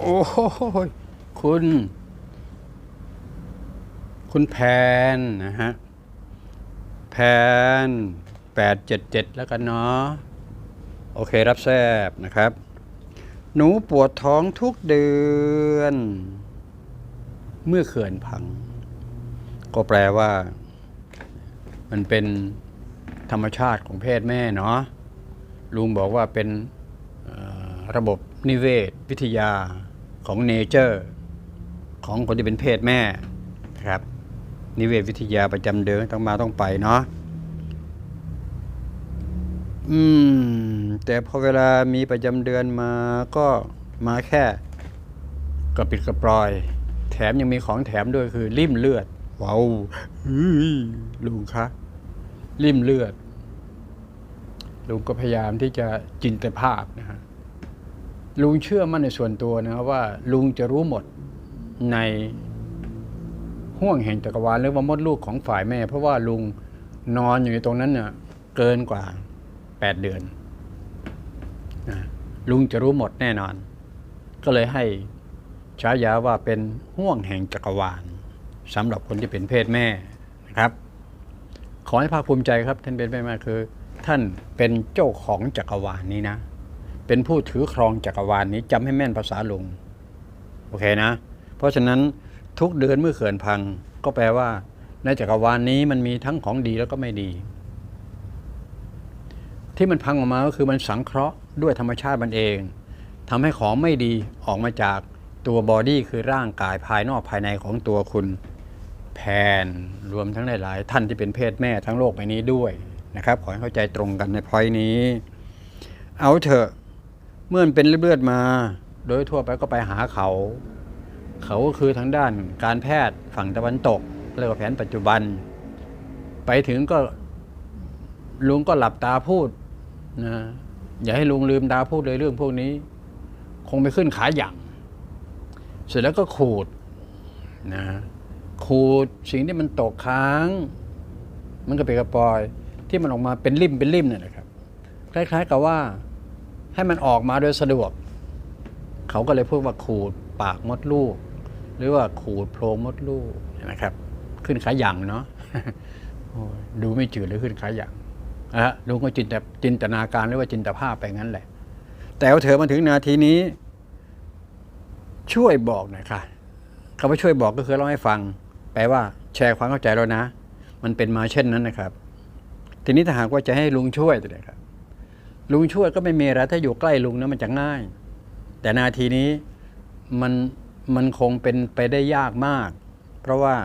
โอ้ยคุณ คุณแพนนะฮะ แพนแปดเจ็ดเจ็ดแล้วกันเนาะ โอเครับแซบนะครับ หนูปวดท้องทุกเดือน เมื่อเขื่อนพัง ก็แปลว่า มันเป็นธรรมชาติของเพศแม่เนาะลุงบอกว่าเป็น ระบบนิเวศ วิทยาของเนเจอร์ ของคนที่เป็นเพศแม่นะครับ นิเวศวิทยาประจำเดือนต้องมาต้องไปเนาะอืม แต่พอเวลามีประจำเดือนมาก็มาแค่กระปิดกระปลอย แถมยังมีของแถมด้วยคือริ่มเลือดว้าวลุงคะริ่มเลือดลุงก็พยายามที่จะจินตภาพนะฮะ ลุงเชื่อมั่นในส่วนตัวนะครับว่า ลุงจะรู้หมดในห่วงแห่งจักรวาลหรือว่ามดลูกของฝ่ายแม่ เพราะว่าลุงนอนอยู่ในตรงนั้นเนี่ยเกินกว่า 8 เดือนนะลุงจะรู้หมดแน่นอน ก็เลยให้ฉายาว่าเป็นห่วงแห่งจักรวาลสำหรับคนที่เป็นเพศแม่นะครับ ขอให้ภาคภูมิใจครับท่านเป็นแม่ม่คือ ท่านเป็นเจ้าของจักรวาลนี้นะ เป็นผู้ถือครองจักรวาลนี้จำให้แม่นภาษาลุงโอเคนะ เพราะฉะนั้นทุกเดือนเมื่อเขื่อนพัง ก็แปลว่า ในจักรวาลนี้มันมีทั้งของดีแล้วก็ไม่ดี ที่มันพังออกมาก็คือมันสังเคราะห์ด้วยธรรมชาติมันเองทำให้ของไม่ดีออกมาจากตัวบอดี้คือร่างกายภายนอกภายในของตัวคุณแพนรวมทั้งหลาย ๆ ท่านที่เป็นเพศแม่ทั้งโลกใบนี้ด้วยนะครับ ขอให้เข้าใจตรงกันในพอยนี้ เอาเถอะ เมื่อมันเป็นเลือดมา โดยทั่วไปก็ไปหาเขา เขาก็คือทางด้านการแพทย์ฝั่งตะวันตกเรียกว่าแผนปัจจุบัน ไปถึงก็ลุงก็หลับตาพูดนะอย่าให้ลุงลืมตาพูดเลยเรื่องพวกนี้ คงไปขึ้นขาหยั่งเสร็จแล้วก็ขูดนะขูดสิ่งที่มันตกค้าง มันก็เป็นกระปอย ที่มันออกมาเป็นริมเป็นริมเนี่ยนะครับ คล้าย ๆ กับว่า ให้มันออกมาโดยสะดวก เขาก็เลยพูดว่าขูดปากมดลูก หรือว่าขูดโพรงมดลูกนะครับ ขึ้นขาหยังเนาะดูไม่จืดเลยขึ้นขาหยังนะฮะลุงก็จินตจินตนาการหรือว่าจินตภาพไปงั้นแหละ แต่เอาเถอมาถึงนาทีนี้ ช่วยบอกหน่อยค่ะคำว่าช่วยบอกก็คือเล่าให้ฟัง แปลว่า แชร์ความเข้าใจแล้วนะ มันเป็นมาเช่นนั้นนะครับ ทีนี้ถ้าหากว่าจะให้ลุงช่วยเลยครับ ลุงช่วยก็ไม่มีอะไรถ้าอยู่ใกล้ลุงนะมันจะง่าย แต่นาทีนี้มันมันคงเป็นไปได้ยากมาก เพราะว่า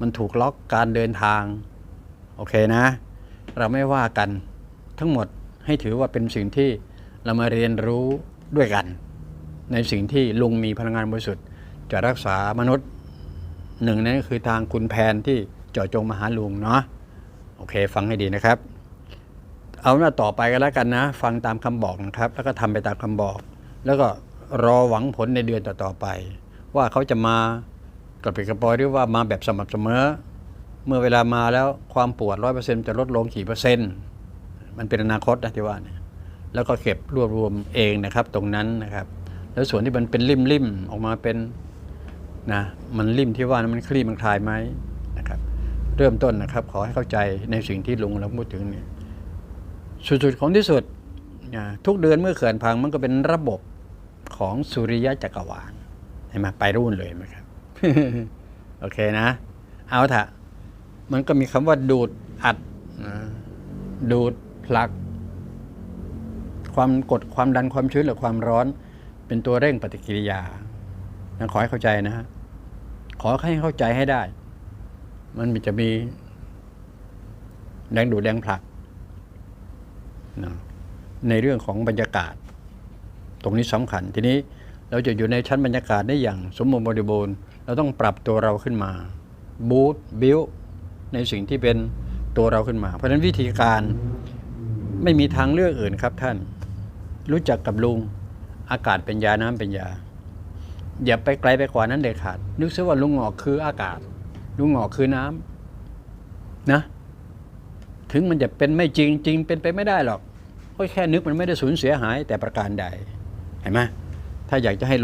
มันถูกล็อกการเดินทาง โอเคนะ เราไม่ว่ากันทั้งหมดให้ถือว่าเป็นสิ่งที่เรามาเรียนรู้ด้วยกัน ในสิ่งที่ลุงมีพลังงานบริสุทธิ์จะรักษามนุษย์หนึ่งนั้นก็คือทางคุณแพนที่เจาะจงมาหาลุงเนาะโอเค ฟังให้ดีนะครับ เอาหน้าต่อไปกันแล้วกันนะ ฟังตามคำบอกนะครับ แล้วก็ทำไปตามคำบอก แล้วก็รอหวังผลในเดือนต่อๆไป ว่าเขาจะมากระปิดกระปอยหรือว่ามาแบบสม่ำเสมอ เมื่อเวลามาแล้วความปวดร้อยเปอร์เซ็นต์จะลดลงกี่เปอร์เซ็นต์มันเป็นอนาคตนะที่ว่าเนี่ยแล้วก็เก็บรวบรวมเองนะครับ ตรงนั้นนะครับ แล้วส่วนที่มันเป็นริมริมๆออกมาเป็นนะมันริมที่ว่านั้นมันคลี่มันคลายไหมนะครับ เริ่มต้นนะครับ ขอให้เข้าใจในสิ่งที่ลุงเราพูดถึงเนี่ย สุดๆของที่สุดนะทุกเดือนเมื่อเขื่อนพังมันก็เป็นระบบของสุริยะจักรวาลเห็นไหมไปรุ่นเลยไหมครับ โอเคนะ เอาเถอะมันก็มีคำว่าดูดอัดนะดูดผลัก ความกดความดันความชื้นหรือความร้อน เป็นตัวเร่งปฏิกิริยานะขอให้เข้าใจนะฮะขอให้เข้าใจให้ได้ มันจะมีแรงดูดแรงผลัก นะในเรื่องของบรรยากาศ ตรงนี้สำคัญทีนี้เราจะอยู่ในชั้นบรรยากาศได้อย่างสมบูรณ์บริบูรณ์ เราต้องปรับตัวเราขึ้นมาบูตบิวในสิ่งที่เป็นตัวเราขึ้นมา เพราะฉะนั้นวิธีการไม่มีทางเลือกอื่นครับท่าน รู้จักกับลุงอากาศเป็นยาน้ำเป็นยา อย่าไปไกลไปกว่านั้นเด็ดขาด นึกซะว่าลุงหงอกคืออากาศ ลุงหงอกคือน้ำนะ ถึงมันจะเป็นไม่จริงจริงเป็นไปไม่ได้หรอกก็แค่นึกมันไม่ได้สูญเสียหายแต่ประการใดเห็นไหมถ้าอยากจะให้